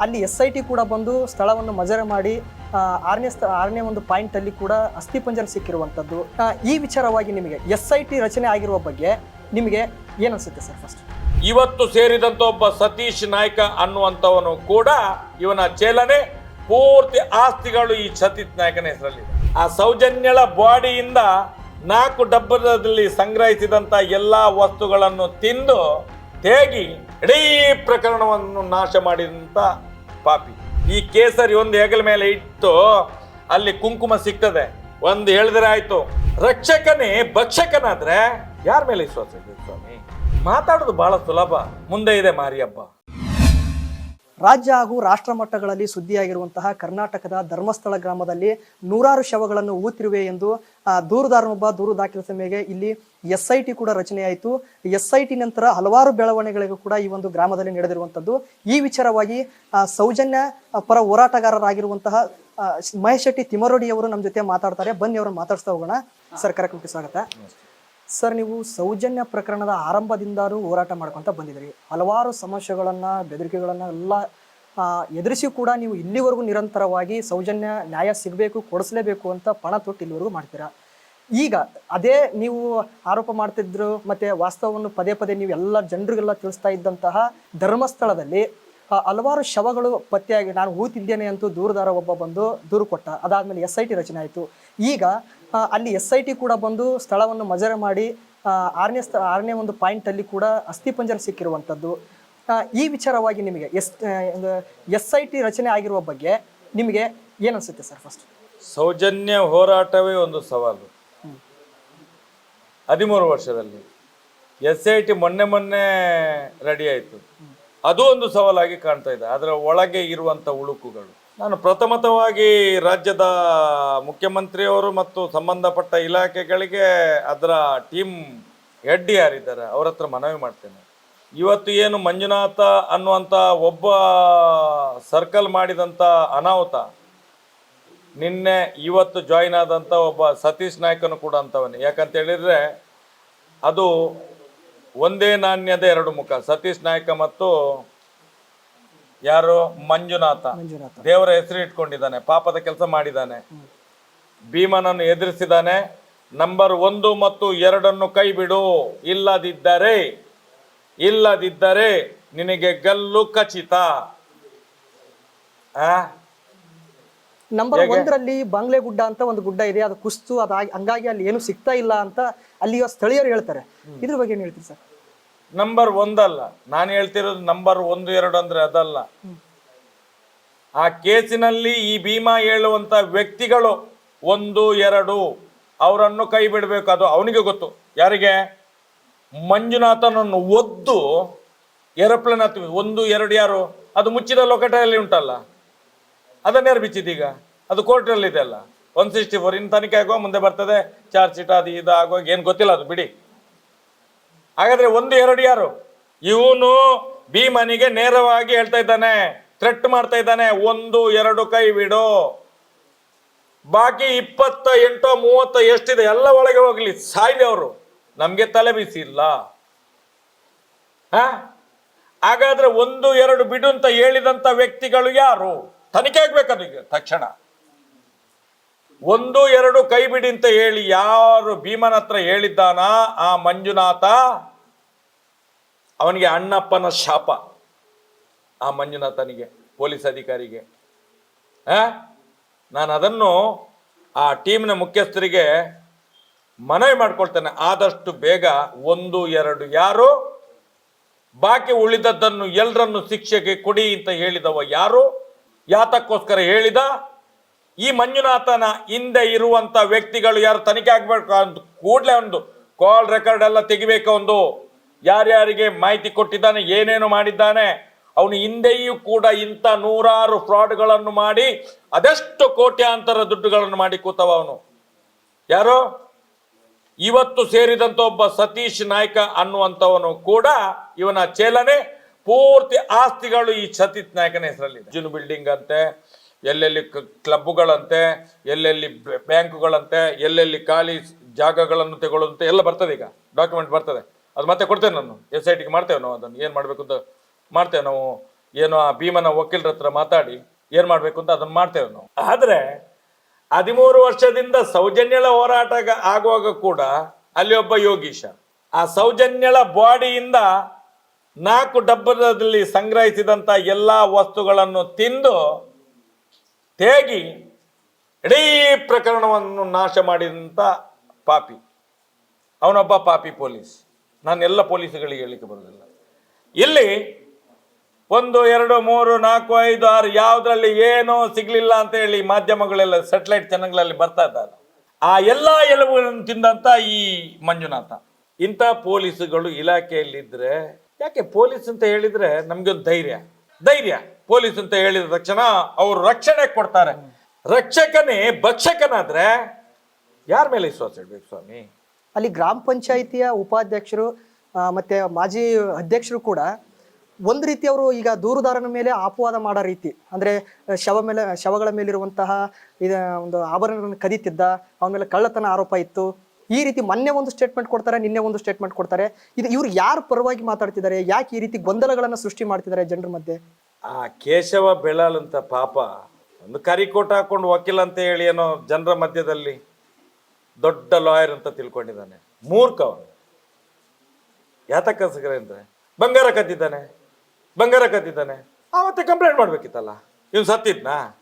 ಅಲ್ಲಿ S I T ಕೂಡ ಬಂದು ಸ್ಥಳವನ್ನು ಮಜರೆ ಮಾಡಿ ಆರನೇ ಸ್ಥ, ಆರನೇ ಒಂದು ಪಾಯಿಂಟ್ ಅಲ್ಲಿ ಕೂಡ ಅಸ್ಥಿಪಂಜರ ಸಿಕ್ಕಿರುವಂಥದ್ದು ಈ ವಿಚಾರವಾಗಿ ನಿಮಗೆ ಎಸ್ ಐ ಟಿ ರಚನೆ ಆಗಿರುವ ಬಗ್ಗೆ ನಿಮಗೆ ಏನನ್ಸುತ್ತೆ ಸರ್ ಫಸ್ಟ್ ಇವತ್ತು ಸೇರಿದಂತ ಒಬ್ಬ ಸತೀಶ್ ನಾಯ್ಕ ಅನ್ನುವಂಥವನು ಕೂಡ ಇವನ ಚೇಲನೆ ಪೂರ್ತಿ ಆಸ್ತಿಗಳು ಈ ಸತೀಶ್ ನಾಯ್ಕನ ಹೆಸರಲ್ಲಿ ಆ ಸೌಜನ್ಯಳ ಬಾಡಿಯಿಂದ ನಾಲ್ಕು ಡಬ್ಬದಲ್ಲಿ ಸಂಗ್ರಹಿಸಿದಂತ ಎಲ್ಲಾ ವಸ್ತುಗಳನ್ನು ತಿಂದು ತೇಗಿ ಇಡೀ ಪ್ರಕರಣವನ್ನು ನಾಶ ಮಾಡಿದಂತ ಪಾಪಿ. ಈ ಕೇಸರಿ ಒಂದು ಹೆಗಲ ಮೇಲೆ ಇಟ್ಟು ಅಲ್ಲಿ ಕುಂಕುಮ ಸಿಗ್ತದೆ. ಒಂದು ಹೇಳಿದ್ರೆ ಆಯ್ತು, ರಕ್ಷಕನೇ ಭಕ್ಷಕನಾದ್ರೆ ಯಾರ ಮೇಲೆ ವಿಶ್ವಾಸ ಇದೆ ಸ್ವಾಮಿ? ಮಾತಾಡೋದು ಬಹಳ ಸುಲಭ. ಮುಂದೆ ಇದೆ ಮಾರಿಯಪ್ಪ. ರಾಜ್ಯ ಹಾಗೂ ರಾಷ್ಟ್ರ ಮಟ್ಟಗಳಲ್ಲಿ ಸುದ್ದಿಯಾಗಿರುವಂತಹ ಕರ್ನಾಟಕದ ಧರ್ಮಸ್ಥಳ ಗ್ರಾಮದಲ್ಲಿ ನೂರಾರು ಶವಗಳನ್ನು ಊತಿರುವೆ ಎಂದು ದೂರುದಾರನೊಬ್ಬ ದೂರು ದಾಖಲಿಸಿದ ಮೇಲೆ ಇಲ್ಲಿ ಎಸ್ ಐ ಟಿ ಕೂಡ ರಚನೆಯಾಯಿತು. ಎಸ್ ಐ ಟಿ ನಂತರ ಹಲವಾರು ಬೆಳವಣಿಗೆಗಳಿಗೂ ಕೂಡ ಈ ಒಂದು ಗ್ರಾಮದಲ್ಲಿ ನಡೆದಿರುವಂಥದ್ದು. ಈ ವಿಚಾರವಾಗಿ ಸೌಜನ್ಯ ಪರ ಹೋರಾಟಗಾರರಾಗಿರುವಂತಹ ಮಹೇಶ್ ಶೆಟ್ಟಿ ತಿಮರೋಡಿ ಅವರು ನಮ್ಮ ಜೊತೆ ಮಾತಾಡ್ತಾರೆ. ಬನ್ನಿ, ಅವರನ್ನು ಮಾತಾಡ್ಸ್ತಾ ಹೋಗೋಣ. ಸರ್, ಕಾರ್ಯಕ್ರಮಕ್ಕೆ ಸ್ವಾಗತ. ಸರ್, ನೀವು ಸೌಜನ್ಯ ಪ್ರಕರಣದ ಆರಂಭದಿಂದಲೂ ಹೋರಾಟ ಮಾಡ್ಕೊತ ಬಂದಿದ್ರಿ ಹಲವಾರು ಸಮಸ್ಯೆಗಳನ್ನು, ಬೆದರಿಕೆಗಳನ್ನು ಎಲ್ಲ ಎದುರಿಸಿ ಕೂಡ ನೀವು ಇಲ್ಲಿವರೆಗೂ ನಿರಂತರವಾಗಿ ಸೌಜನ್ಯ ನ್ಯಾಯ ಸಿಗಬೇಕು, ಕೊಡಿಸಲೇಬೇಕು ಅಂತ ಪಣ ತೊಟ್ಟು ಇಲ್ಲಿವರೆಗೂ ಮಾಡ್ತೀರಾ? ಈಗ ಅದೇ ನೀವು ಆರೋಪ ಮಾಡ್ತಿದ್ರು, ಮತ್ತೆ ವಾಸ್ತವವನ್ನು ಪದೇ ಪದೇ ನೀವು ಎಲ್ಲ ಜನರಿಗೆಲ್ಲ ತಿಳಿಸ್ತಾ ಇದ್ದಂತಹ ಧರ್ಮಸ್ಥಳದಲ್ಲಿ ಹಲವಾರು ಶವಗಳು ಪತ್ತೆಯಾಗಿ, ನಾನು ಊತಿದ್ದೇನೆ ಅಂತೂ ದೂರದಾರ ಒಬ್ಬ ಬಂದು ದೂರು ಕೊಟ್ಟ, ಅದಾದ್ಮೇಲೆ ಎಸ್ ಐ ಟಿ ರಚನೆ ಆಯಿತು. ಈಗ ಅಲ್ಲಿ ಎಸ್ ಐ ಟಿ ಕೂಡ ಬಂದು ಸ್ಥಳವನ್ನು ಮಜರೆ ಮಾಡಿ ಆರನೇ ಸ್ಥ ಆರನೇ ಒಂದು ಪಾಯಿಂಟಲ್ಲಿ ಕೂಡ ಅಸ್ಥಿಪಂಜರ ಸಿಕ್ಕಿರುವಂಥದ್ದು. ಈ ವಿಚಾರವಾಗಿ ನಿಮಗೆ ಎಸ್ ಎಸ್ ಐ ಟಿ ರಚನೆ ಆಗಿರುವ ಬಗ್ಗೆ ನಿಮಗೆ ಏನು ಅನ್ಸುತ್ತೆ ಸರ್ ಫಸ್ಟ್ ಸೌಜನ್ಯ ಹೋರಾಟವೇ ಒಂದು ಸವಾಲು. ಹದಿಮೂರು ವರ್ಷದಲ್ಲಿ ಎಸ್ ಐ ಟಿ ಮೊನ್ನೆ ಮೊನ್ನೆ ರೆಡಿ ಆಯಿತು. ಅದು ಒಂದು ಸವಾಲಾಗಿ ಕಾಣ್ತಾ ಇದೆ. ಅದರ ಒಳಗೆ ಇರುವಂಥ ಉಳುಕುಗಳು. ನಾನು ಪ್ರಥಮತವಾಗಿ ರಾಜ್ಯದ ಮುಖ್ಯಮಂತ್ರಿಯವರು ಮತ್ತು ಸಂಬಂಧಪಟ್ಟ ಇಲಾಖೆಗಳಿಗೆ ಅದರ ಟೀಮ್ ಹೆಡ್ ಯಾರಿದ್ದಾರೆ ಅವ್ರ ಹತ್ರ ಮನವಿ ಮಾಡ್ತೇನೆ. ಇವತ್ತು ಏನು ಮಂಜುನಾಥ ಅನ್ನುವಂಥ ಒಬ್ಬ ಸರ್ಕಲ್ ಮಾಡಿದಂಥ ಅನಾಹುತ, ನಿನ್ನೆ ಇವತ್ತು ಜಾಯಿನ್ ಆದಂಥ ಒಬ್ಬ ಸತೀಶ್ ನಾಯ್ಕನು ಕೂಡ ಅಂತವನೇ ಯಾಕಂತ ಹೇಳಿದ್ರೆ ಅದು ಒಂದೇ ನಾಣ್ಯದ ಎರಡು ಮುಖ, ಸತೀಶ್ ನಾಯ್ಕ ಮತ್ತು ಯಾರು? ಮಂಜುನಾಥ. ದೇವರ ಹೆಸರು ಇಟ್ಕೊಂಡಿದ್ದಾನೆ ಪಾಪದ ಕೆಲಸ ಮಾಡಿದ್ದಾನೆ. ಭೀಮನನ್ನು ಎದುರಿಸಿದಾನೆ ನಂಬರ್ ಒಂದು ಮತ್ತು ಎರಡನ್ನು ಕೈ ಬಿಡು ಇಲ್ಲದಿದ್ದರೆ ಇಲ್ಲದಿದ್ದರೆ ನಿನಗೆ ಗಲ್ಲು ಖಚಿತ. ಆ? ನಂಬರ್ ಒಂದರಲ್ಲಿ ಬಾಂಗ್ಲೆ ಗುಡ್ಡ ಅಂತ ಒಂದು ಗುಡ್ಡ ಇದೆ ಅದು ಕುಸ್ತು ಅದಾಗಿ ಹಂಗಾಗಿ ಅಲ್ಲಿ ಏನು ಸಿಗ್ತಾ ಇಲ್ಲ ಅಂತ ಅಲ್ಲಿಯ ಸ್ಥಳೀಯರು ಹೇಳ್ತಾರೆ. ಇದ್ರ ಬಗ್ಗೆ ಏನು ಹೇಳ್ತೀರಿ ಸರ್? ನಂಬರ್ ಒಂದಲ್ಲ. ನಾನು ಹೇಳ್ತಿರೋದು ನಂಬರ್ ಒಂದು ಎರಡು ಅಂದ್ರೆ ಅದಲ್ಲ. ಆ ಕೇಸಿನಲ್ಲಿ ಈ ಭೀಮಾ ಹೇಳುವಂತ ವ್ಯಕ್ತಿಗಳು ಒಂದು ಎರಡು ಅವರನ್ನು ಕೈ ಬಿಡಬೇಕು. ಅದು ಅವನಿಗೆ ಗೊತ್ತು. ಯಾರಿಗೆ? ಮಂಜುನಾಥನನ್ನು ಒದ್ದು ಏರೋಪ್ಲೇನ್ ಹತ್ತಿ ಒಂದು ಎರಡು ಯಾರು? ಅದು ಮುಚ್ಚಿದ ಲೊಕಟೆಯಲ್ಲಿ ಉಂಟಲ್ಲ. ಅದನ್ನ ಯಾರು ಬಿಚ್ಚಿದೀಗ? ಅದು ಕೋರ್ಟಲ್ಲಿ ಇದೆ ಅಲ್ಲ. ಒನ್ ಸಿಕ್ಸ್ಟಿ ಫೋರ್ ಇನ್ ತನಿಖೆ ಆಗುವ ಮುಂದೆ ಬರ್ತದೆ. ಚಾರ್ಜ್ ಶೀಟ್ ಅದು ಇದು ಆಗುವಾಗ ಏನು ಗೊತ್ತಿಲ್ಲ ಅದು ಬಿಡಿ. ಹಾಗಾದ್ರೆ ಒಂದು ಎರಡು ಯಾರು? ಇವನು ಭೀಮನಿಗೆ ನೇರವಾಗಿ ಹೇಳ್ತಾ ಇದ್ದಾನೆ ಥ್ರೆಟ್ ಮಾಡ್ತಾ ಇದ್ದಾನೆ, ಒಂದು, ಎರಡು ಕೈ ಬಿಡು. ಬಾಕಿ ಇಪ್ಪತ್ತ ಎಂಟೋ ಮೂವತ್ತ ಎಷ್ಟಿದೆ, ಎಲ್ಲ ಒಳಗೆ ಹೋಗ್ಲಿ, ಸಾಯ್ಲಿ ಅವರು. ನಮ್ಗೆ ತಲೆ ಬಿಸಿ ಇಲ್ಲ ಹಾ? ಹಾಗಾದ್ರೆ ಒಂದು, ಎರಡು ಬಿಡು ಅಂತ ಹೇಳಿದಂತ ವ್ಯಕ್ತಿಗಳು ಯಾರು? ತನಿಖೆ ಆಗ್ಬೇಕದು ತಕ್ಷಣ. ಒಂದು, ಎರಡು ಕೈ ಬಿಡಿ ಅಂತ ಹೇಳಿ ಯಾರು ಭೀಮನ ಹತ್ರ ಹೇಳಿದ್ದಾನ? ಆ ಮಂಜುನಾಥ ಅವನಿಗೆ ಅಣ್ಣಪ್ಪನ ಶಾಪ, ಆ ಮಂಜುನಾಥನಿಗೆ, ಪೊಲೀಸ್ ಅಧಿಕಾರಿಗೆ? ನಾನು ಅದನ್ನು ಆ ಟೀಮ್ನ ಮುಖ್ಯಸ್ಥರಿಗೆ ಮನವಿ ಮಾಡ್ಕೊಳ್ತೇನೆ. ಆದಷ್ಟು ಬೇಗ ಒಂದು, ಎರಡು, ಯಾರು? ಬಾಕಿ ಉಳಿದದ್ದನ್ನು ಎಲ್ಲರನ್ನು ಶಿಕ್ಷೆಗೆ ಕೊಡಿ ಅಂತ ಹೇಳಿದವ ಯಾರು? ಯಾತಕ್ಕೋಸ್ಕರ ಹೇಳಿದ? ಈ ಮಂಜುನಾಥನ ಹಿಂದೆ ಇರುವಂತ ವ್ಯಕ್ತಿಗಳು ಯಾರು? ತನಿಖೆ ಆಗ್ಬೇಕು ಕೂಡಲೇ ಒಂದು ಕಾಲ್ ರೆಕಾರ್ಡ್ ಎಲ್ಲ ತೆಗಿಬೇಕು ಒಂದು ಯಾರ್ಯಾರಿಗೆ ಮಾಹಿತಿ ಕೊಟ್ಟಿದ್ದಾನೆ, ಏನೇನು ಮಾಡಿದ್ದಾನೆ, ಅವನು ಹಿಂದೆಯೂ ಕೂಡ ಇಂಥ ನೂರಾರು ಫ್ರಾಡ್ಗಳನ್ನು ಮಾಡಿ, ಅದೆಷ್ಟು ಕೋಟ್ಯಾಂತರ ದುಡ್ಡುಗಳನ್ನು ಮಾಡಿ ಕೂತವ ಅವನು. ಯಾರು? ಇವತ್ತು ಸೇರಿದಂತ ಒಬ್ಬ ಸತೀಶ್ ನಾಯ್ಕ ಅನ್ನುವಂಥವನು ಕೂಡ ಇವನ ಚೇಲನೆ, ಪೂರ್ತಿ ಆಸ್ತಿಗಳು ಈ ಸತೀಶ್ ನಾಯ್ಕನ ಹೆಸರಲ್ಲಿ ಜುನ್ ಬಿಲ್ಡಿಂಗ್ ಅಂತೆ, ಎಲ್ಲೆಲ್ಲಿ ಕ್ಲಬ್ಗಳಂತೆ ಎಲ್ಲೆಲ್ಲಿ ಬ್ಯಾ- ಬ್ಯಾಂಕುಗಳಂತೆ, ಎಲ್ಲೆಲ್ಲಿ ಖಾಲಿ ಜಾಗಗಳನ್ನು ತಗೊಳ್ಳುವಂತೆ ಎಲ್ಲ ಬರ್ತದೆ ಈಗ ಡಾಕ್ಯುಮೆಂಟ್ ಬರ್ತದೆ. ಅದು ಮತ್ತೆ ಕೊಡ್ತೇವೆ ನಾನು. ಎಸ್ ಐ ಟಿಗೆ ಮಾಡ್ತೇವೆ ನಾವು ಅದನ್ನು. ಏನು ಮಾಡಬೇಕು ಅಂತ ಮಾಡ್ತೇವೆ ನಾವು. ಏನು ಆ ಭೀಮನ ವಕೀಲರ ಹತ್ರ ಮಾತಾಡಿ ಏನು ಮಾಡಬೇಕು ಅಂತ ಅದನ್ನು ಮಾಡ್ತೇವೆ ನಾವು. ಆದರೆ ಹದಿಮೂರು ವರ್ಷದಿಂದ ಸೌಜನ್ಯಳ ಹೋರಾಟ ಆಗುವಾಗ ಕೂಡ ಅಲ್ಲಿ ಒಬ್ಬ ಯೋಗೀಶ. ಆ ಸೌಜನ್ಯಳ ಬಾಡಿಯಿಂದ ನಾಲ್ಕು ಡಬ್ಬದಲ್ಲಿ ಸಂಗ್ರಹಿಸಿದಂಥ ಎಲ್ಲ ವಸ್ತುಗಳನ್ನು ತಿಂದು ತೇಗಿ ಇಡೀ ಪ್ರಕರಣವನ್ನು ನಾಶ ಮಾಡಿದಂಥ ಪಾಪಿ. ಅವನೊಬ್ಬ ಪಾಪಿ ಪೊಲೀಸ್. ನಾನು ಎಲ್ಲ ಪೊಲೀಸ್ಗಳಿಗೆ ಹೇಳಲಿಕ್ಕೆ ಬರೋದಿಲ್ಲ ಇಲ್ಲಿ ಒಂದು, ಎರಡು, ಮೂರು, ನಾಲ್ಕು, ಐದು, ಆರು ಯಾವುದ್ರಲ್ಲಿ ಏನೋ ಸಿಗಲಿಲ್ಲ ಅಂತ ಹೇಳಿ ಮಾಧ್ಯಮಗಳೆಲ್ಲ ಸೆಟಲೈಟ್ ಚಾನಲ್ಗಳಲ್ಲಿ ಬರ್ತಾ ಇದ್ದಾರೆ. ಆ ಎಲ್ಲ ಎಲುಬುಗಳನ್ನು ತಿಂದಂತ ಈ ಮಂಜುನಾಥ. ಇಂಥ ಪೊಲೀಸುಗಳು ಇಲಾಖೆಯಲ್ಲಿದ್ದರೆ ಯಾಕೆ ಪೊಲೀಸ್ ಅಂತ ಹೇಳಿದ್ರೆ ನಮಗೆ ಧೈರ್ಯ. ಧೈರ್ಯ. ಪೊಲೀಸ್ ಅಂತ ಹೇಳಿದ ತಕ್ಷಣ ಅವರು ರಕ್ಷಣೆ ಕೊಡ್ತಾರೆ. ರಕ್ಷಕನೇ ಭಕ್ಷಕನಾದರೆ ಯಾರ ಮೇಲೆ ವಿಶ್ವಾಸ ಹೇಳ್ಬೇಕು ಸ್ವಾಮಿ? ಅಲ್ಲಿ ಗ್ರಾಮ ಪಂಚಾಯಿತಿಯ ಉಪಾಧ್ಯಕ್ಷರು ಮತ್ತು ಮಾಜಿ ಅಧ್ಯಕ್ಷರು ಕೂಡ ಒಂದು ರೀತಿ ಅವರು ಈಗ ದೂರುದಾರನ ಮೇಲೆ ಅಪವಾದ ಮಾಡೋ ರೀತಿ, ಅಂದರೆ ಶವ ಮೇಲೆ, ಶವಗಳ ಮೇಲಿರುವಂತಹ ಇದ ಒಂದು ಆಭರಣಗಳನ್ನು ಕದೀತಿದ್ದ ಅವನ ಮೇಲೆ ಕಳ್ಳತನ ಆರೋಪ ಇತ್ತು. ಈ ರೀತಿ ಮೊನ್ನೆ ಒಂದು ಸ್ಟೇಟ್ಮೆಂಟ್ ಕೊಡ್ತಾರೆ, ನಿನ್ನೆ ಒಂದು ಸ್ಟೇಟ್ಮೆಂಟ್ ಕೊಡ್ತಾರೆ. ಇದು ಇವ್ರು ಯಾರು ಪರವಾಗಿ ಮಾತಾಡ್ತಿದ್ದಾರೆ, ಯಾಕೆ ಈ ರೀತಿ ಗೊಂದಲಗಳನ್ನು ಸೃಷ್ಟಿ ಮಾಡ್ತಿದ್ದಾರೆ ಜನರ ಮಧ್ಯೆ? ಆ ಕೇಶವ ಬೆಳಲ್ ಅಂತ ಪಾಪ, ಒಂದು ಕರಿಕೋಟ್ ಹಾಕೊಂಡು ವಕೀಲ ಅಂತ ಹೇಳಿ ಏನೋ ಜನರ ಮಧ್ಯದಲ್ಲಿ. ದೊಡ್ಡ ಲಾಯರ್ ಅಂತ ತಿಳ್ಕೊಂಡಿದ್ದಾನೆ. ಮೂರ್ಖ ಅವನು ಯಾತಕ್ಕ ಸಿಗರೆ ಅಂದ್ರೆ ಬಂಗಾರ ಕದ್ದಿದ್ದಾನೆ ಬಂಗಾರ ಕದ್ದಿದ್ದಾನೆ. ಮತ್ತೆ ಕಂಪ್ಲೇಂಟ್ ಮಾಡ್ಬೇಕಿತ್ತಲ್ಲ. ಇವ್ನು ಸತ್ತಿದ್ನಾ?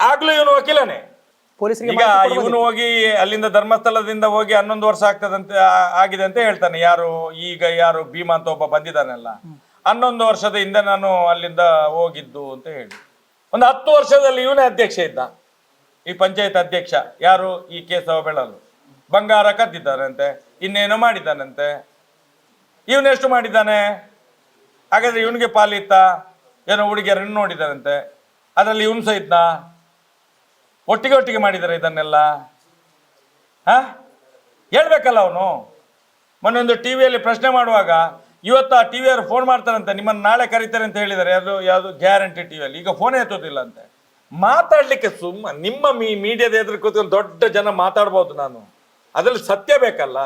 ಆಗ್ಲೂ ಇವನು ವಕೀಲನೇ. ಪೊಲೀಸರಿಗೆ ಈಗ ಇವನು ಹೋಗಿ ಅಲ್ಲಿಂದ ಧರ್ಮಸ್ಥಳದಿಂದ ಹೋಗಿ ಹನ್ನೊಂದು ವರ್ಷ ಆಗ್ತದಂತೆ ಆ- ಆಗಿದೆ ಅಂತ ಹೇಳ್ತಾನೆ. ಯಾರು ಈಗ ಯಾರು ಭೀಮಾ ಅಂತ ಒಬ್ಬ ಬಂದಿದ್ದಾನಲ್ಲ. ಹನ್ನೊಂದು ವರ್ಷದ ಹಿಂದೆ ನಾನು ಅಲ್ಲಿಂದ ಹೋಗಿದ್ದು ಅಂತ ಹೇಳಿ. ಒಂದು ಹತ್ತು ವರ್ಷದಲ್ಲಿ ಇವನೇ ಅಧ್ಯಕ್ಷ ಇದ್ದ. ಈ ಪಂಚಾಯತ್ ಅಧ್ಯಕ್ಷ ಯಾರು? ಈ ಕೇಸವ ಬೆಳಲು ಬಂಗಾರ ಕದ್ದಿದ್ದಾನಂತೆ, ಇನ್ನೇನೋ ಮಾಡಿದ್ದಾನಂತೆ. ಇವನೆಷ್ಟು ಮಾಡಿದ್ದಾನೆ? ಹಾಗಾದ್ರೆ ಇವನಿಗೆ ಪಾಲಿತ್ತ ಏನೋ ಹುಡುಗಿಯರನ್ನು ನೋಡಿದಾರಂತೆ ಅದರಲ್ಲಿ ಇವನು ಸಹ ಇದ್ನ ಒಟ್ಟಿಗೆ ಒಟ್ಟಿಗೆ ಮಾಡಿದ್ದಾರೆ ಇದನ್ನೆಲ್ಲ. ಹಾ? ಹೇಳ್ಬೇಕಲ್ಲ ಅವನು. ಮೊನ್ನೊಂದು ಟಿ ವಿಯಲ್ಲಿ ಪ್ರಶ್ನೆ ಮಾಡುವಾಗ, ಇವತ್ತು ಆ ಟಿ ವಿಯವರು ಫೋನ್ ಮಾಡ್ತಾರಂತೆ, ನಿಮ್ಮನ್ನು ನಾಳೆ ಕರೀತಾರೆ ಅಂತ ಹೇಳಿದ್ದಾರೆ. ಯಾವುದು ಯಾವುದು? ಗ್ಯಾರಂಟಿ ಟಿ ವಿಯಲ್ಲಿ. ಈಗ ಫೋನೇ ಎತ್ತೋದಿಲ್ಲ ಅಂತೆ. ಮಾತಾಡ್ಲಿಕ್ಕೆ ಸುಮ್ಮ, ನಿಮ್ಮ ಮೀ, ಮೀಡಿಯಾದ ಎದುರು ಕೂತ್ಕೊಂಡು ದೊಡ್ಡ ಜನ ಮಾತಾಡ್ಬೋದು ನಾನು. ಅದ್ರಲ್ಲಿ ಸತ್ಯ ಬೇಕಲ್ಲ?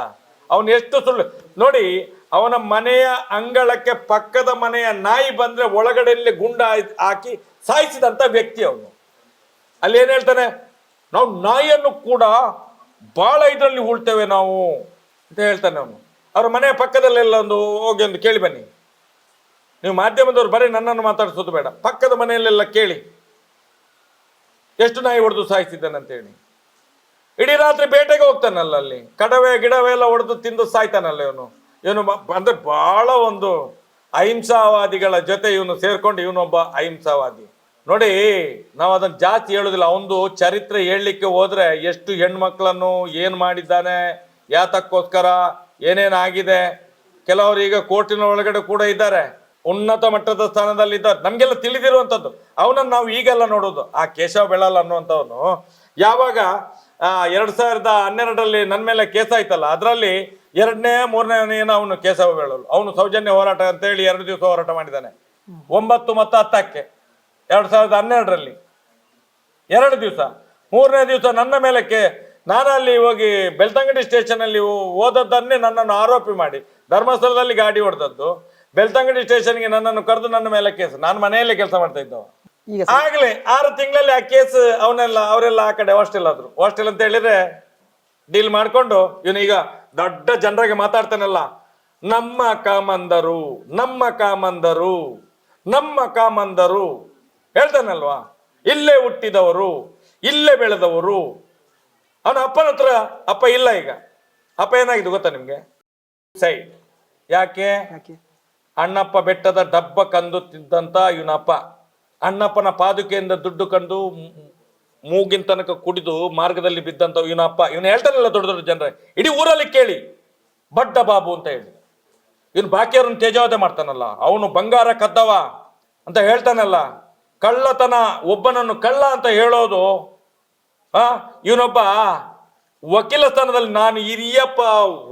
ಅವನು ಎಷ್ಟು ಸುಳ್ಳು. ನೋಡಿ, ಅವನ ಮನೆಯ ಅಂಗಳಕ್ಕೆ ಪಕ್ಕದ ಮನೆಯ ನಾಯಿ ಬಂದ್ರೆ ಒಳಗಡೆಯಲ್ಲಿ ಗುಂಡ ಹಾಕಿ ಸಾಯಿಸಿದಂತ ವ್ಯಕ್ತಿ ಅವನು. ಅಲ್ಲಿ ಏನ್ ಹೇಳ್ತಾನೆ? ನಾವು ನಾಯಿಯನ್ನು ಕೂಡ ಬಹಳ ಇದರಲ್ಲಿ ಉಳ್ತೇವೆ ನಾವು ಅಂತ ಹೇಳ್ತಾನೆ ಅವನು. ಅವ್ರ ಮನೆಯ ಪಕ್ಕದಲ್ಲೆಲ್ಲ ಒಂದು ಹೋಗಿ ಒಂದು ಕೇಳಿ ಬನ್ನಿ. ನೀವು ಮಾಧ್ಯಮದವ್ರು ಬರೀ ನನ್ನನ್ನು ಮಾತಾಡಿಸೋದು ಬೇಡ. ಪಕ್ಕದ ಮನೆಯಲ್ಲೆಲ್ಲ ಕೇಳಿ. ಎಷ್ಟು ನಾಯಿ ಹೊಡೆದು ಸಾಯಿಸಿದ್ದಾನೆ ಅಂತ ಹೇಳಿ ಇಡೀ ರಾತ್ರಿ ಬೇಟೆಗೆ ಹೋಗ್ತಾನಲ್ಲ ಅಲ್ಲಿ. ಕಡವೆ, ಗಿಡವೆ ಎಲ್ಲ ಹೊಡೆದು ತಿಂದು ಸಾಯ್ತಾನಲ್ಲ ಇವನು. ಇವನು ಅಂದ್ರೆ ಬಹಳ ಒಂದು ಅಹಿಂಸಾವಾದಿಗಳ ಜೊತೆ ಇವನು ಸೇರ್ಕೊಂಡು ಇವನೊಬ್ಬ ಅಹಿಂಸಾವಾದಿ. ನೋಡಿ, ನಾವು ಅದನ್ನ ಜಾಸ್ತಿ ಹೇಳುದಿಲ್ಲ. ಅವನು ಚರಿತ್ರೆ ಹೇಳಲಿಕ್ಕೆ ಹೋದ್ರೆ ಎಷ್ಟು ಹೆಣ್ಮಕ್ಳನ್ನು ಏನ್ ಮಾಡಿದ್ದಾನೆ, ಯಾತಕ್ಕೋಸ್ಕರ ಏನೇನಾಗಿದೆ. ಕೆಲವರು ಈಗ ಕೋರ್ಟಿನ ಒಳಗಡೆ ಕೂಡ ಇದ್ದಾರೆ. ಉನ್ನತ ಮಟ್ಟದ ಸ್ಥಾನದಲ್ಲಿದ್ದ ನಮಗೆಲ್ಲ ತಿಳಿದಿರುವಂಥದ್ದು. ಅವನನ್ನು ನಾವು ಈಗೆಲ್ಲ ನೋಡೋದು. ಆ ಕೇಶವ ಬೆಳಲ್ ಅನ್ನುವಂಥವನು ಯಾವಾಗ ಎರಡ್ ಸಾವಿರದ ಹನ್ನೆರಡರಲ್ಲಿ ನನ್ನ ಮೇಲೆ ಕೇಸ್ ಆಯ್ತಲ್ಲ, ಅದರಲ್ಲಿ ಎರಡನೇ, ಮೂರನೇ ಅವನು ಕೇಶವ ಬೆಳಲು ಅವನು ಸೌಜನ್ಯ ಹೋರಾಟ ಅಂತ ಹೇಳಿ ಎರಡು ದಿವಸ ಹೋರಾಟ ಮಾಡಿದ್ದಾನೆ ಒಂಬತ್ತು ಮತ್ತು ಹತ್ತಕ್ಕೆ, ಎರಡ್ ಸಾವಿರದ ಹನ್ನೆರಡರಲ್ಲಿ. ಎರಡು ದಿವಸ. ಮೂರನೇ ದಿವಸ ನನ್ನ ಮೇಲೆ ಕೇ, ನಾನು ಅಲ್ಲಿ ಹೋಗಿ ಬೆಳ್ತಂಗಡಿ ಸ್ಟೇಷನ್ ಅಲ್ಲಿ ಹೋದದ್ದನ್ನೇ ನನ್ನನ್ನು ಆರೋಪಿ ಮಾಡಿ, ಧರ್ಮಸ್ಥಳದಲ್ಲಿ ಗಾಡಿ ಹೊಡೆದದ್ದು. ಬೆಳ್ತಂಗಡಿ ಸ್ಟೇಷನ್ಗೆ ನನ್ನನ್ನು ಕರೆದು ನನ್ನ ಮೇಲೆ ಕೇಸ್. ನಾನು ಮನೆಯಲ್ಲೇ ಕೆಲಸ ಮಾಡ್ತಾ ಇದ್ದವ. ಈಗ ಆಗ್ಲೇ ಆರು ತಿಂಗಳಲ್ಲಿ ಆ ಕೇಸ್ ಅವನೆಲ್ಲ ಅವರೆಲ್ಲ ಆ ಕಡೆ ಹಾಸ್ಟೆಲ್ ಆದ್ರು. ಹಾಸ್ಟೆಲ್ ಅಂತ ಹೇಳಿದ್ರೆ ಡೀಲ್ ಮಾಡ್ಕೊಂಡು ಇವನು ಈಗ ದೊಡ್ಡ ಜನರಿಗೆ ಮಾತಾಡ್ತಾನಲ್ಲ. ನಮ್ಮ ಕಾಮಂದರು ನಮ್ಮ ಕಾಮಂದರು ನಮ್ಮ ಕಾಮಂದರು. ಹೇಳ್ತಾನಲ್ವಾ? ಇಲ್ಲೇ ಹುಟ್ಟಿದವರು ಇಲ್ಲೇ ಬೆಳೆದವರು. ಅವನ ಅಪ್ಪನ ಹತ್ರ ಅಪ್ಪ ಇಲ್ಲ ಈಗ. ಅಪ್ಪ ಏನಾಗಿದೆ ಗೊತ್ತಾ ನಿಮ್ಗೆ? ಸೈಡ್ ಯಾಕೆ? ಯಾಕೆ? ಅಣ್ಣಪ್ಪ ಬೆಟ್ಟದ ಡಬ್ಬ ಕಂದು ತಿದ್ದಂತ ಇವನಪ್ಪ ಅಣ್ಣಪ್ಪನ ಪಾದುಕೆಯಿಂದ ದುಡ್ಡು ಕಂಡು ಮೂಗಿನ ತನಕ ಕುಡಿದು ಮಾರ್ಗದಲ್ಲಿ ಬಿದ್ದಂತ ಇವನಪ್ಪ ಇವನು ಹೇಳ್ತಾನಲ್ಲ ದೊಡ್ಡ ದೊಡ್ಡ ಜನರ, ಇಡೀ ಊರಲ್ಲಿ ಕೇಳಿ, ಬಡ್ಡ ಬಾಬು ಅಂತ ಹೇಳಿ. ಇವನು ಬಾಕಿಯವ್ರನ್ನ ತೇಜಾವಧೆ ಮಾಡ್ತಾನಲ್ಲ, ಅವನು ಬಂಗಾರ ಕದ್ದವ ಅಂತ ಹೇಳ್ತಾನಲ್ಲ. ಕಳ್ಳತನ, ಒಬ್ಬನನ್ನು ಕಳ್ಳ ಅಂತ ಹೇಳೋದು, ಆ, ಇವನೊಬ್ಬ ವಕೀಲ ಸ್ಥಾನದಲ್ಲಿ ನಾನು ಹಿರಿಯಪ್ಪ,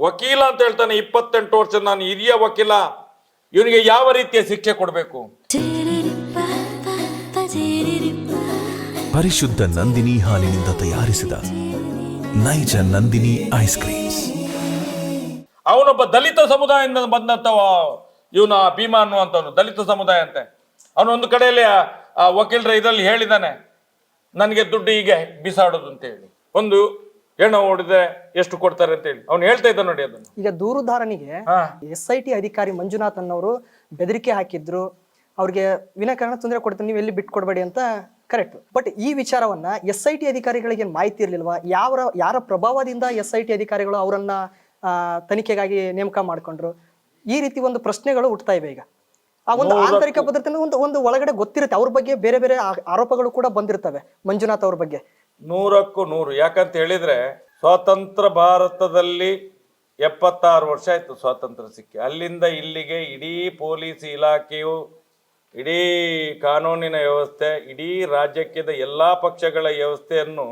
ವಕೀಲ ಅಂತ ಹೇಳ್ತಾನೆ, ಇಪ್ಪತ್ತೆಂಟು ವರ್ಷ ನಾನು ಹಿರಿಯ ವಕೀಲ. ಇವನಿಗೆ ಯಾವ ರೀತಿಯ ಶಿಕ್ಷೆ ಕೊಡಬೇಕು? ಪರಿಶುದ್ಧ ನಂದಿನಿ ಹಾಲಿನಿಂದ ತಯಾರಿಸಿದ ನೈಜ ನಂದಿನಿ ಐಸ್ ಕ್ರೀಮ್ಸ್. ಅವನೊಬ್ಬ ದಲಿತ ಸಮುದಾಯದಿಂದ ಬಂದಂತ ಇವನ ಭೀಮಾ ಅನ್ನುವಂಥವನು ದಲಿತ ಸಮುದಾಯ ಅಂತೆ. ಅವನು ಒಂದು ಕಡೆಯಲ್ಲಿ ವಕೀಲರ ಇದರಲ್ಲಿ ಹೇಳಿದ್ದಾನೆ ನನಗೆ ದುಡ್ಡು ಹೀಗೆ ಬಿಸಾಡೋದು ಅಂತ ಹೇಳಿ ಒಂದು ಹೆಣ್ಣು ಹೊಡೆದ್ರೆ ಎಷ್ಟು ಕೊಡ್ತಾರೆ ಅಂತ ಹೇಳಿ ಅವ್ನು ಹೇಳ್ತಾ ಇದ್ದ ನೋಡಿ ಅದನ್ನು. ಈಗ ದೂರುದಾರನಿಗೆ ಎಸ್ ಐ ಟಿ ಅಧಿಕಾರಿ ಮಂಜುನಾಥ್ ಅನ್ನೋರು ಬೆದರಿಕೆ ಹಾಕಿದ್ರು. ಅವ್ರಿಗೆ ವಿನಾಕಾರಣ ತೊಂದರೆ ಕೊಡ್ತೀನಿ ನೀವು ಎಲ್ಲಿ ಬಿಟ್ಕೊಡ್ಬೇಡಿ ಅಂತ ಕರೆಕ್ಟ್ ಬಟ್ ಈ ವಿಚಾರವನ್ನ ಎಸ್ ಐ ಟಿ ಅಧಿಕಾರಿಗಳಿಗೆ ಮಾಹಿತಿ ಇರ್ಲಿಲ್ವಾ? ಯಾವ ಯಾರ ಪ್ರಭಾವದಿಂದ ಎಸ್ ಐ ಟಿ ಅಧಿಕಾರಿಗಳು ಅವರನ್ನ ತನಿಖೆಗಾಗಿ ನೇಮಕ ಮಾಡ್ಕೊಂಡ್ರು? ಈ ರೀತಿ ಒಂದು ಪ್ರಶ್ನೆಗಳು ಹುಟ್ತಾ ಇವೆ ಈಗ. ಆ ಒಂದು ಆಂತರಿಕ ಭದ್ರತೆ ಒಂದು ಒಂದು ಒಳಗಡೆ ಗೊತ್ತಿರುತ್ತೆ. ಅವ್ರ ಬಗ್ಗೆ ಬೇರೆ ಬೇರೆ ಆರೋಪಗಳು ಕೂಡ ಬಂದಿರ್ತವೆ ಮಂಜುನಾಥ್ ಅವ್ರ ಬಗ್ಗೆ. ನೂರಕ್ಕೂ ನೂರು. ಯಾಕಂತ ಹೇಳಿದರೆ ಸ್ವಾತಂತ್ರ್ಯ ಭಾರತದಲ್ಲಿ ಎಪ್ಪತ್ತಾರು ವರ್ಷ ಆಯಿತು ಸ್ವಾತಂತ್ರ್ಯ ಸಿಕ್ಕಿ. ಅಲ್ಲಿಂದ ಇಲ್ಲಿಗೆ ಇಡೀ ಪೊಲೀಸ್ ಇಲಾಖೆಯು, ಇಡೀ ಕಾನೂನಿನ ವ್ಯವಸ್ಥೆ, ಇಡೀ ರಾಜ್ಯಕ್ಕಿದ ಎಲ್ಲ ಪಕ್ಷಗಳ ವ್ಯವಸ್ಥೆಯನ್ನು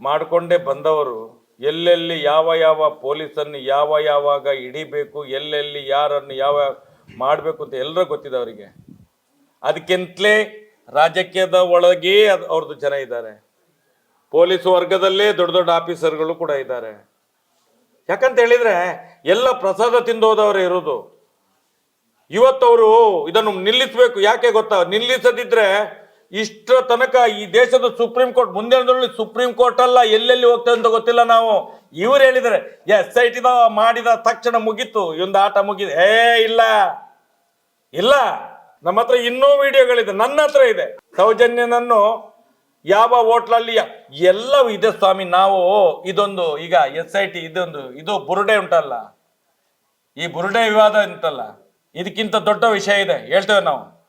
ಮಾಡಿಕೊಂಡೇ ಬಂದವರು. ಎಲ್ಲೆಲ್ಲಿ ಯಾವ ಯಾವ ಪೊಲೀಸನ್ನು ಯಾವ ಯಾವಾಗ ಹಿಡಿಬೇಕು, ಎಲ್ಲೆಲ್ಲಿ ಯಾರನ್ನು ಯಾವ ಮಾಡಬೇಕು ಅಂತ ಎಲ್ಲರೂ ಗೊತ್ತಿದೆ ಅವರಿಗೆ. ಅದಕ್ಕಿಂತಲೇ ರಾಜಕೀಯದ ಒಳಗೇ ಅದು ಅವ್ರದ್ದು ಜನ ಇದ್ದಾರೆ. ಪೊಲೀಸ್ ವರ್ಗದಲ್ಲೇ ದೊಡ್ಡ ದೊಡ್ಡ ಆಫೀಸರ್ಗಳು ಕೂಡ ಇದ್ದಾರೆ. ಯಾಕಂತ ಹೇಳಿದ್ರೆ ಎಲ್ಲ ಪ್ರಸಾದ ತಿಂದು ಹೋದವರೇ ಇರೋದು. ಇವತ್ತವರು ಇದನ್ನು ನಿಲ್ಲಿಸಬೇಕು, ಯಾಕೆ ಗೊತ್ತಾ? ನಿಲ್ಲಿಸದಿದ್ರೆ ಇಷ್ಟರ ತನಕ ಈ ದೇಶದ ಸುಪ್ರೀಂ ಕೋರ್ಟ್ ಮುಂದಿನ ಸುಪ್ರೀಂ ಕೋರ್ಟ್ ಅಲ್ಲ, ಎಲ್ಲೆಲ್ಲಿ ಹೋಗ್ತದೆ ಅಂತ ಗೊತ್ತಿಲ್ಲ ನಾವು. ಇವ್ರು ಹೇಳಿದರೆ ಎಸ್ ಐ ಟಿ ಮಾಡಿದ ತಕ್ಷಣ ಮುಗೀತು, ಇವೊಂದು ಆಟ ಮುಗಿದು, ಏ, ಇಲ್ಲ. ಇಲ್ಲ. ನಮ್ಮ ಹತ್ರ ಇನ್ನೂ ವಿಡಿಯೋಗಳಿದೆ, ನನ್ನ ಹತ್ರ ಇದೆ. ಸೌಜನ್ಯನನ್ನು ಯಾವ ಹೋಟ್ಲಲ್ಲಿ ಎಲ್ಲವೂ ಇದೆ ಸ್ವಾಮಿ. ನಾವು ಇದೊಂದು ಈಗ ಎಸ್ ಐ ಟಿ ಇದೊಂದು ಇದು ಬುರುಡೆ ಉಂಟಲ್ಲ. ಈ ಬುರುಡೆ ವಿವಾದ ಅಂತಲ್ಲ ಇದಕ್ಕಿಂತ ದೊಡ್ಡ ವಿಷಯ ಇದೆ. ಹೇಳ್ತೇವೆ ನಾವು.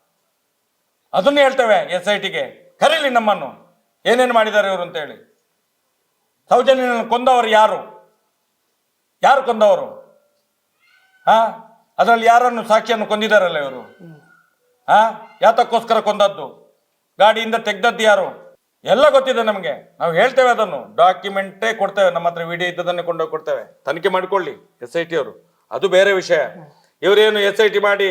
ಅದನ್ನು ಹೇಳ್ತೇವೆ ಎಸ್ ಐ ಟಿಗೆ. ಕರೀಲಿ ನಮ್ಮನ್ನು. ಏನೇನು ಮಾಡಿದ್ದಾರೆ ಇವರು ಅಂತೇಳಿ. ಸೌಜನ್ಯನನ್ನು ಕೊಂದವರು ಯಾರು? ಯಾರು ಕೊಂದವರು? ಹಾ? ಅದರಲ್ಲಿ ಯಾರನ್ನು ಸಾಕ್ಷಿಯನ್ನು ಕೊಂದಿದ್ದಾರಲ್ಲ ಇವರು? ಹಾ? ಯಾತಕ್ಕೋಸ್ಕರ ಕೊಂದದ್ದು? ಗಾಡಿಯಿಂದ ತೆಗ್ದದ್ದು ಯಾರು? ಎಲ್ಲ ಗೊತ್ತಿದೆ ನಮಗೆ. ನಾವು ಹೇಳ್ತೇವೆ ಅದನ್ನು. ಡಾಕ್ಯುಮೆಂಟೇ ಕೊಡ್ತೇವೆ. ನಮ್ಮ ಹತ್ರ ವಿಡಿಯೋ ಇದ್ದದನ್ನೇ ಕೊಂಡೋಗಿ ಕೊಡ್ತೇವೆ. ತನಿಖೆ ಮಾಡಿಕೊಳ್ಳಿ ಎಸ್ ಐ ಟಿ ಅವರು. ಅದು ಬೇರೆ ವಿಷಯ. ಇವರೇನು ಎಸ್ ಐ ಟಿ ಮಾಡಿ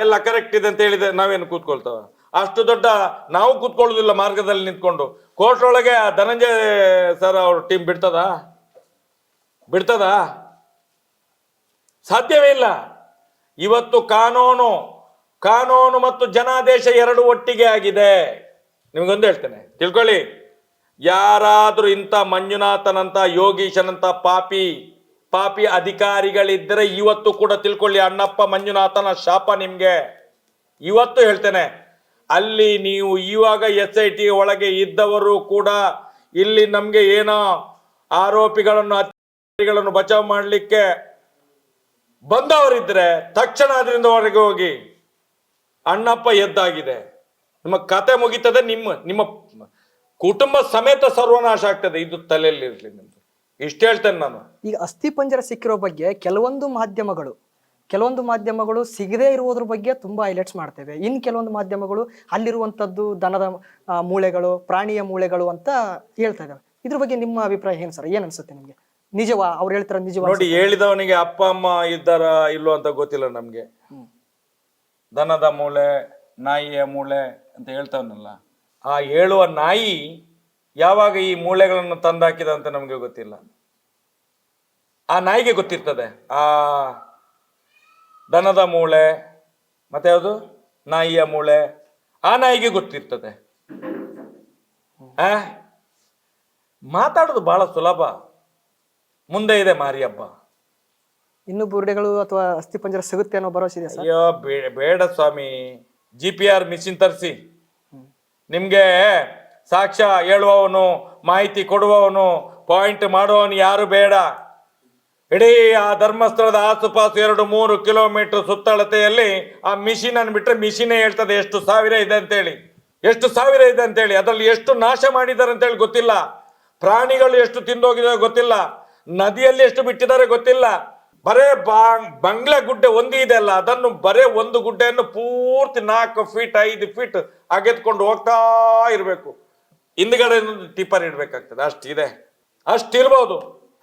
ಎಲ್ಲ ಕರೆಕ್ಟ್ ಇದೆ ಅಂತ ಹೇಳಿದೆ ನಾವೇನು ಕೂತ್ಕೊಳ್ತೇವೆ? ಅಷ್ಟು ದೊಡ್ಡ ನಾವು ಕೂತ್ಕೊಳ್ಳೋದಿಲ್ಲ ಮಾರ್ಗದಲ್ಲಿ ನಿಂತ್ಕೊಂಡು. ಕೋರ್ಟ್ ಒಳಗೆ ಧನಂಜಯ ಸರ್ ಅವ್ರ ಟೀಮ್ ಬಿಡ್ತದಾ? ಬಿಡ್ತದಾ? ಸಾಧ್ಯವೇ ಇಲ್ಲ. ಇವತ್ತು ಕಾನೂನು ಕಾನೂನು ಮತ್ತು ಜನಾದೇಶ ಎರಡು ಒಟ್ಟಿಗೆ ಆಗಿದೆ. ನಿಮಗೊಂದು ಹೇಳ್ತೇನೆ. ತಿಳ್ಕೊಳ್ಳಿ. ಯಾರಾದರೂ ಇಂಥ ಮಂಜುನಾಥನಂತ ಯೋಗೀಶನಂತ ಪಾಪಿ ಪಾಪಿ ಅಧಿಕಾರಿಗಳಿದ್ದರೆ ಇವತ್ತು ಕೂಡ ತಿಳ್ಕೊಳ್ಳಿ, ಅಣ್ಣಪ್ಪ ಮಂಜುನಾಥನ ಶಾಪ ನಿಮಗೆ. ಇವತ್ತು ಹೇಳ್ತೇನೆ. ಅಲ್ಲಿ ನೀವು ಇವಾಗ ಎಸ್ ಐ ಟಿ ಒಳಗೆ ಇದ್ದವರು ಕೂಡ ಇಲ್ಲಿ ನಮಗೆ ಏನೋ ಆರೋಪಿಗಳನ್ನು, ಅಧಿಕಾರಿಗಳನ್ನು ಬಚಾವ್ ಮಾಡಲಿಕ್ಕೆ ಬಂದವರಿದ್ರೆ ತಕ್ಷಣ ಅದರಿಂದ ಹೊರಗೆ ಹೋಗಿ ಅಣ್ಣಪ್ಪ ಎದ್ದಾಗಿದೆ. ನಿಮ್ಮ ಕತೆ ಮುಗಿತದೆ ನಿಮ್ಮ ನಿಮ್ಮ ಕುಟುಂಬ ಸಮೇತ ಸರ್ವನಾಶ ಆಗ್ತದೆ ಇದು ತಲೆಯಲ್ಲಿ ಇರಲಿ ನಿಮ್ದು. ಇಷ್ಟ ಹೇಳ್ತೇನೆ ನಾನು. ಈಗ ಅಸ್ಥಿ ಪಂಜರ ಸಿಕ್ಕಿರೋ ಬಗ್ಗೆ ಕೆಲವೊಂದು ಮಾಧ್ಯಮಗಳು ಕೆಲವೊಂದು ಮಾಧ್ಯಮಗಳು ಸಿಗದೇ ಇರುವುದ್ರ ಬಗ್ಗೆ ತುಂಬಾ ಹೈಲೈಟ್ಸ್ ಮಾಡ್ತೇವೆ. ಇನ್ನು ಕೆಲವೊಂದು ಮಾಧ್ಯಮಗಳು ಅಲ್ಲಿರುವಂಥದ್ದು ದನದ ಮೂಳೆಗಳು ಪ್ರಾಣಿಯ ಮೂಳೆಗಳು ಅಂತ ಹೇಳ್ತಾ ಇದ್ದಾವೆ ಇದ್ರ ಬಗ್ಗೆ ನಿಮ್ಮ ಅಭಿಪ್ರಾಯ ಏನು ಸರ್? ಏನು ಅನ್ಸುತ್ತೆ ನಿಮ್ಗೆ? ನಿಜವಾ ಅವ್ರು ಹೇಳ್ತಾರೆ ನಿಜವಾ ನೋಡಿ ಹೇಳಿದವನಿಗೆ ಅಪ್ಪ ಅಮ್ಮ ಇದ್ದಾರ ಇಲ್ಲೋ ಅಂತ ಗೊತ್ತಿಲ್ಲ ನಮ್ಗೆ. ದನದ ಮೂಳೆ ನಾಯಿಯ ಮೂಳೆ ಅಂತ ಹೇಳ್ತಾವನಲ್ಲ. ಆ ಹೇಳುವ ನಾಯಿ ಯಾವಾಗ ಈ ಮೂಳೆಗಳನ್ನು ತಂದಾಕಿದ ಅಂತ ನಮಗೆ ಗೊತ್ತಿಲ್ಲ. ಆ ನಾಯಿಗೆ ಗೊತ್ತಿರ್ತದೆ. ಆ ದನದ ಮೂಳೆ ಮತ್ತೆ ಯಾವುದು? ನಾಯಿಯ ಮೂಳೆ ಆ ನಾಯಿಗೆ ಗೊತ್ತಿರ್ತದೆ. ಆ? ಮಾತಾಡೋದು ಬಹಳ ಸುಲಭ. ಮುಂದೆ ಇದೆ ಮಾರಿ ಹಬ್ಬ ಇನ್ನು ಬುರುಡೆಗಳು ಅಥವಾ ಅಸ್ಥಿ ಪಂಜರ ಸಿಗುತ್ತೆ ಅನ್ನೋ ಭರವಸೆ ಇದೆ ಸರ್? ಅಯ್ಯೋ ಬೇ- ಬೇಡ ಸ್ವಾಮಿ. ಜಿ ಪಿ ಆರ್ ಮಿಷಿನ್ ತರಿಸಿ. ನಿಮಗೆ ಸಾಕ್ಷ್ಯ ಹೇಳುವವನು, ಮಾಹಿತಿ ಕೊಡುವವನು ಪಾಯಿಂಟ್ ಮಾಡುವವನು ಯಾರು ಬೇಡ. ಇಡೀ ಆ ಧರ್ಮಸ್ಥಳದ ಆಸುಪಾಸು ಎರಡು ಮೂರು ಕಿಲೋಮೀಟರ್ ಸುತ್ತಳತೆಯಲ್ಲಿ ಆ ಮಿಷಿನ್ ಅನ್ನು ಬಿಟ್ಟರೆ ಮಿಷಿನೇ ಹೇಳ್ತದೆ, ಎಷ್ಟು ಸಾವಿರ ಇದೆ ಅಂತೇಳಿ. ಎಷ್ಟು ಸಾವಿರ ಇದೆ ಅಂತೇಳಿ. ಅದರಲ್ಲಿ ಎಷ್ಟು ನಾಶ ಮಾಡಿದ್ದಾರೆ ಅಂತೇಳಿ ಗೊತ್ತಿಲ್ಲ. ಪ್ರಾಣಿಗಳು ಎಷ್ಟು ತಿಂದೋಗಿದ್ದಾರೆ ಗೊತ್ತಿಲ್ಲ. ನದಿಯಲ್ಲಿ ಎಷ್ಟು ಬಿಟ್ಟಿದ್ದಾರೆ ಗೊತ್ತಿಲ್ಲ. ಬರೇ ಬಾಂಗ್, ಬಂಗ್ಲೆ ಗುಡ್ಡೆ ಒಂದು ಇದೆ ಅಲ್ಲ, ಅದನ್ನು ಬರೇ ಒಂದು ಗುಡ್ಡೆಯನ್ನು ಪೂರ್ತಿ ನಾಲ್ಕು ಫೀಟ್ ಐದು ಫೀಟ್ ಅಗೆದ್ಕೊಂಡು ಹೋಗ್ತಾ ಇರಬೇಕು. ಹಿಂದ್ಗಡೆ ಟಿಪ್ಪರ್ ಇಡ್ಬೇಕಾಗ್ತದೆ ಅಷ್ಟಿದೆ ಅಷ್ಟಿರ್ಬೋದು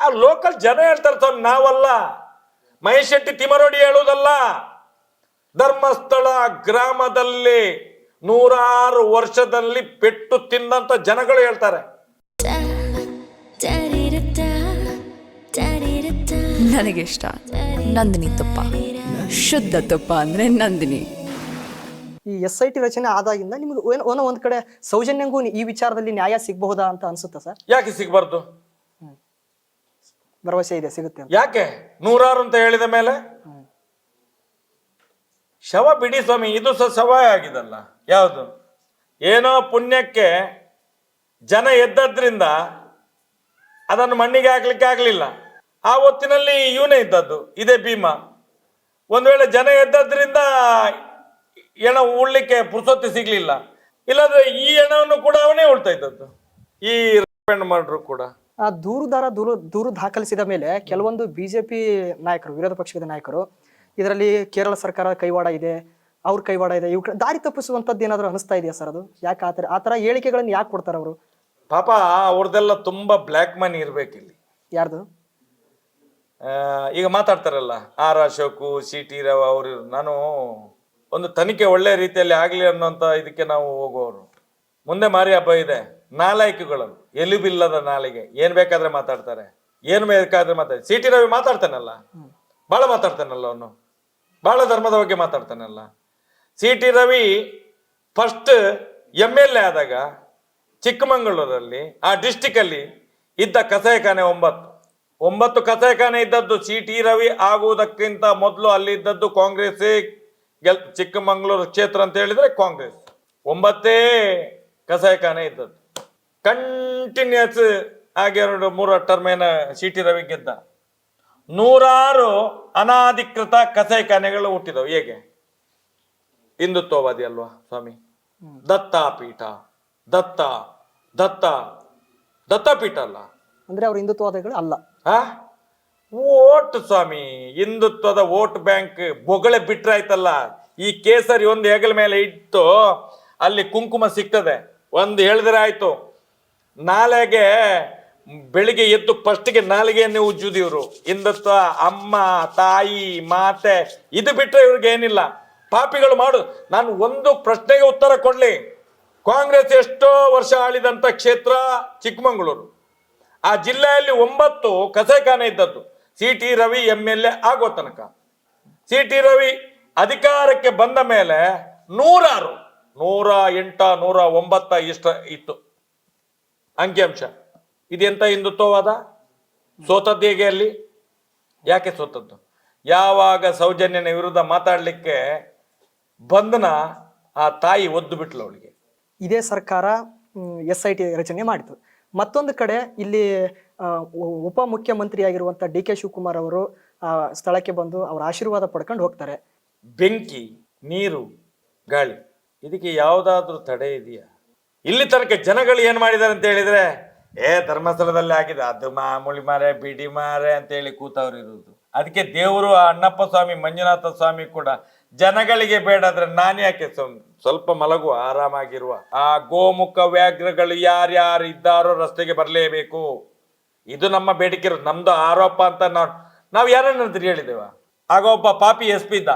ಆ ಲೋಕಲ್ ಜನ ಹೇಳ್ತಾರೆ ತಮ್ಮ ನಾವಲ್ಲ. ಮಹೇಶ್ ಶೆಟ್ಟಿ ತಿಮರೋಡಿ ಹೇಳುವುದಲ್ಲ ಧರ್ಮಸ್ಥಳ ಗ್ರಾಮದಲ್ಲಿ ನೂರಾರು ವರ್ಷದಲ್ಲಿ ಪೆಟ್ಟು ತಿಂದಂತ ಜನಗಳು ಹೇಳ್ತಾರೆ. ನನಗಿಷ್ಟ. ನಂದಿನಿ ತುಪ್ಪ. ಶುದ್ಧ ತುಪ್ಪ ಅಂದ್ರೆ ನಂದಿನಿ. ಈ ಎಸ್ ಐ ಟಿ ರಚನೆ ಆದಾಗಿಂದ ನಿಮ್ಗೆ ಏನೋ ಏನೋ ಒಂದ್ ಕಡೆ ಸೌಜನ್ಯಂಗೂ ಈ ವಿಚಾರದಲ್ಲಿ ನ್ಯಾಯ ಸಿಗಬಹುದಾ ಅಂತ ಅನ್ಸುತ್ತೆ ಸರ್? ಯಾಕೆ ಸಿಗಬಾರ್ದು? ಭರವಸೆ ಇದೆ ಸಿಗುತ್ತೆ ಅಂತ. ಯಾಕೆ? ನೂರಾರು ಅಂತ ಹೇಳಿದ ಮೇಲೆ? ಶವ ಬಿಡಿ ಸ್ವಾಮಿ ಇದು ಸಹ ಶವ ಆಗಿದಲ್ಲ. ಯಾವುದು? ಏನೋ ಪುಣ್ಯಕ್ಕೆ ಜನ ಎದ್ದದ್ರಿಂದ ಅದನ್ನು ಮಣ್ಣಿಗೆ ಹಾಕ್ಲಿಕ್ಕೆ ಆಗ್ಲಿಲ್ಲ. ಆ ಹೊತ್ತಿನಲ್ಲಿ ಇವನೇ ಇದ್ದದ್ದು ಇದೇ ಭೀಮ. ಒಂದು ವೇಳೆ ಜನ ಎದ್ದದ್ರಿಂದ ಎಣ ಉಳ್ಳಿಕ್ಕೆ ಪುರ್ಸೊತ್ತಿ ಸಿಗ್ಲಿಲ್ಲ. ಇಲ್ಲಾಂದ್ರೆ ಈ ಹೆಣವನ್ನು ಕೂಡ ಅವನೇ ಉಳ್ತಾ ಇದ್ದದ್ದು. ಈ ಮಾಡ್ರು ಕೂಡ. ಆ ದೂರುದಾರ ದೂರು ದೂರು ದಾಖಲಿಸಿದ ಮೇಲೆ ಕೆಲವೊಂದು ಬಿಜೆಪಿ ನಾಯಕರು ವಿರೋಧ ಪಕ್ಷದ ನಾಯಕರು ಇದರಲ್ಲಿ ಕೇರಳ ಸರ್ಕಾರ ಕೈವಾಡ ಇದೆ ಅವ್ರ ಕೈವಾಡ ಇದೆ ಇವ್ ದಾರಿ ತಪ್ಪಿಸುವಂತದ್ದು ಏನಾದ್ರು ಅನಿಸ್ತಾ ಇದೆಯಾ ಸರ್ ಅದು? ಯಾಕೆ ಆತರ ಆ ಥರ ಹೇಳಿಕೆಗಳನ್ನ ಯಾಕೆ ಕೊಡ್ತಾರೆ ಅವರು? ಪಾಪ ಅವ್ರದ್ದೆಲ್ಲ ತುಂಬಾ ಬ್ಲ್ಯಾಕ್ ಮನಿ ಇರ್ಬೇಕಿಲ್ಲಿ. ಯಾರ್ದು? ಈಗ ಮಾತಾಡ್ತಾರಲ್ಲ R Ashok C T Rao ಅವರು ನಾನು ಒಂದು ತನಿಖೆ ಒಳ್ಳೆ ರೀತಿಯಲ್ಲಿ ಆಗಲಿ ಅನ್ನೋಂಥ ಇದಕ್ಕೆ ನಾವು ಹೋಗುವವರು ಮುಂದೆ ಮಾರಿ ಹಬ್ಬ ಇದೆ ನಾಲಾಯ್ಕೆಗಳು ಎಲುಬಿಲ್ಲದ ನಾಲಿಗೆ. ಏನು ಬೇಕಾದ್ರೆ ಮಾತಾಡ್ತಾರೆ. ಏನು ಬೇಕಾದ್ರೆ ಮಾತಾಡಿ ಸಿ ಟಿ ರವಿ ಮಾತಾಡ್ತಾನಲ್ಲ? ಬಹಳ ಮಾತಾಡ್ತಾನಲ್ಲ ಅವನು. ಬಹಳ ಧರ್ಮದ ಬಗ್ಗೆ ಮಾತಾಡ್ತಾನಲ್ಲ? C T Ravi first M L A ಆದಾಗ ಚಿಕ್ಕಮಗಳೂರಲ್ಲಿ ಆ ಡಿಸ್ಟಿಕಲ್ಲಿ ಇದ್ದ ಕಸಾಯಖಾನೆ ಒಂಬತ್ತು. ಒಂಬತ್ತು ಕಸಾಯಖಾನೆ ಇದ್ದದ್ದು ಸಿ ಟಿ ರವಿ ಆಗುವುದಕ್ಕಿಂತ ಮೊದಲು ಅಲ್ಲಿ ಇದ್ದದ್ದು ಕಾಂಗ್ರೆಸ್ ಗೆಲ್ ಚಿಕ್ಕಮಗಳೂರು ಕ್ಷೇತ್ರ ಅಂತ ಹೇಳಿದ್ರೆ ಕಾಂಗ್ರೆಸ್. ಒಂಬತ್ತೇ ಕಸಾಯಖಾನೆ ಇದ್ದದ್ದು. ಕಂಟಿನ್ಯೂಸ್ ಆಗಿ ಎರಡು ಮೂರು ಟರ್ಮೇನ ಸಿ ಟಿ ರವಿ ಗೆದ್ದ. ನೂರಾರು ಅನಾಧಿಕೃತ ಕಸಾಯಖಾನೆಗಳು ಹುಟ್ಟಿದವು. ಹೇಗೆ? ಹಿಂದುತ್ವವಾದಿ ಅಲ್ವಾ ಸ್ವಾಮಿ? ದತ್ತಾಪೀಠ ದತ್ತ ದತ್ತ ದತ್ತಪೀಠ ಅಲ್ಲ? ಅಂದ್ರೆ ಅವ್ರ ಹಿಂದುತ್ವವಾದಿಗಳು ಅಲ್ಲ. ಓಟ್ ಸ್ವಾಮಿ, ಹಿಂದುತ್ವದ ವೋಟ್ ಬ್ಯಾಂಕ್ ಬೊಗಳೆ ಬಿಟ್ರಾಯ್ತಲ್ಲ ಈ ಕೇಸರಿ ಒಂದು ಹೆಗಲ ಮೇಲೆ ಇಟ್ಟು ಅಲ್ಲಿ ಕುಂಕುಮ ಸಿಗ್ತದೆ. ಒಂದು ಹೇಳಿದ್ರೆ ಆಯ್ತು ನಾಳೆಗೆ ಬೆಳಿಗ್ಗೆ ಎದ್ದು ಫಸ್ಟ್ಗೆ ನಾಲಿಗೆಯನ್ನೇ ಉಜ್ಜುದು ಇವರು. ಹಿಂದುತ್ವ, ಅಮ್ಮ, ತಾಯಿ, ಮಾತೆ, ಇದು ಬಿಟ್ರೆ ಇವ್ರಿಗೆ ಏನಿಲ್ಲ. ಪಾಪಿಗಳು ಮಾಡು, ನಾನು ಒಂದು ಪ್ರಶ್ನೆಗೆ ಉತ್ತರ ಕೊಡ್ಲಿ. ಕಾಂಗ್ರೆಸ್ ಎಷ್ಟೋ ವರ್ಷ ಆಳಿದಂತ ಕ್ಷೇತ್ರ ಚಿಕ್ಕಮಗಳೂರು. ಆ ಜಿಲ್ಲೆಯಲ್ಲಿ ಒಂಬತ್ತು ಕಸಾಯಿಖಾನೆ ಇದ್ದದ್ದು. C T Ravi M L A ಆಗೋ ತನಕ. ಸಿ ಟಿ ರವಿ ಅಧಿಕಾರಕ್ಕೆ ಬಂದ ಮೇಲೆ ನೂರಾರು, ನೂರ ಎಂಟ, ನೂರ ಒಂಬತ್ತ ಇಷ್ಟ ಇತ್ತು. ಅಂಕಿಅಂಶ. ಇದೆಂತ ಹಿಂದುತ್ವವಾದ? ಸೋತದ್ದು ಹೇಗೆ ಅಲ್ಲಿ? ಯಾಕೆ ಸೋತದ್ದು? ಯಾವಾಗ ಸೌಜನ್ಯನ ವಿರುದ್ಧ ಮಾತಾಡಲಿಕ್ಕೆ ಬಂದನ ಆ ತಾಯಿ ಒದ್ದು ಬಿಟ್ಲು ಅವಳಿಗೆ. ಇದೇ ಸರ್ಕಾರ ಎಸ್ ಐ ಟಿ ರಚನೆ ಮಾಡಿತು. ಮತ್ತೊಂದು ಕಡೆ ಇಲ್ಲಿ ಉಪ ಮುಖ್ಯಮಂತ್ರಿ ಉಪಮುಖ್ಯಮಂತ್ರಿಯಾಗಿರುವಂಥ ಡಿ ಕೆ ಶಿವಕುಮಾರ್ ಅವರು ಆ, ಸ್ಥಳಕ್ಕೆ ಬಂದು ಅವರ ಆಶೀರ್ವಾದ ಪಡ್ಕೊಂಡು ಹೋಗ್ತಾರೆ. ಬೆಂಕಿ ನೀರು ಗಾಳಿ ಇದಕ್ಕೆ ಯಾವುದಾದ್ರೂ ತಡೆ ಇದೆಯಾ? ಇಲ್ಲಿ ತನಕ ಜನಗಳು ಏನು ಮಾಡಿದ್ದಾರೆ ಅಂತ ಹೇಳಿದ್ರೆ ಏ ಧರ್ಮಸ್ಥಳದಲ್ಲಿ ಆಗಿದೆ ಅದು ಮಾಮೂಲಿ ಮಾರೆ ಬಿಡಿ ಮಾರೆ ಅಂತ ಹೇಳಿ ಕೂತವ್ರು ಇರುವುದು ಅದಕ್ಕೆ ದೇವರು ಅಣ್ಣಪ್ಪ ಸ್ವಾಮಿ ಮಂಜುನಾಥ ಸ್ವಾಮಿ ಕೂಡ ಜನಗಳಿಗೆ ಬೇಡಾದ್ರೆ ನಾನು ಯಾಕೆ ಸ್ವಲ್ಪ ಮಲಗು, ಆರಾಮಾಗಿರುವ. ಆ ಗೋಮುಖ ವ್ಯಾಘ್ರಗಳು ಯಾರ್ಯಾರು ಇದ್ದಾರೋ ರಸ್ತೆಗೆ ಬರಲೇಬೇಕು. ಇದು ನಮ್ಮ ಬೇಡಿಕೆ ನಮ್ದು ಆರೋಪ ಅಂತ ನಾವು ನಾವು ಯಾರನ್ನ ಹೇಳಿದೇವ? ಆಗ ಒಬ್ಬ ಪಾಪಿ ಎಸ್ ಪಿ ಇದ್ದ,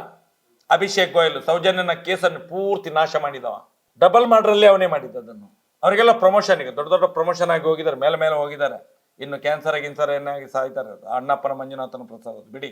ಅಭಿಷೇಕ್ ಗೋಯಲ್, ಸೌಜನ್ಯನ ಕೇಸನ್ನು ಪೂರ್ತಿ ನಾಶ ಮಾಡಿದವ. ಡಬಲ್ ಮಾಡ್ರಲ್ಲಿ ಅವನೇ ಮಾಡಿದ್ದ ಅದನ್ನು. ಅವರಿಗೆಲ್ಲ ಪ್ರಮೋಷನ್ ಈಗ, ದೊಡ್ಡ ದೊಡ್ಡ ಪ್ರಮೋಷನ್ ಆಗಿ ಹೋಗಿದ್ದಾರೆ, ಮೇಲೆ ಮೇಲೆ ಹೋಗಿದ್ದಾರೆ. ಇನ್ನು ಕ್ಯಾನ್ಸರ್ ಗಿನ್ಸರ್ ಏನಾಗಿ ಸಾಯ್ತಾರೆ ಅಣ್ಣಪ್ಪನ ಮಂಜುನಾಥನ ಪ್ರಸಾದ, ಬಿಡಿ.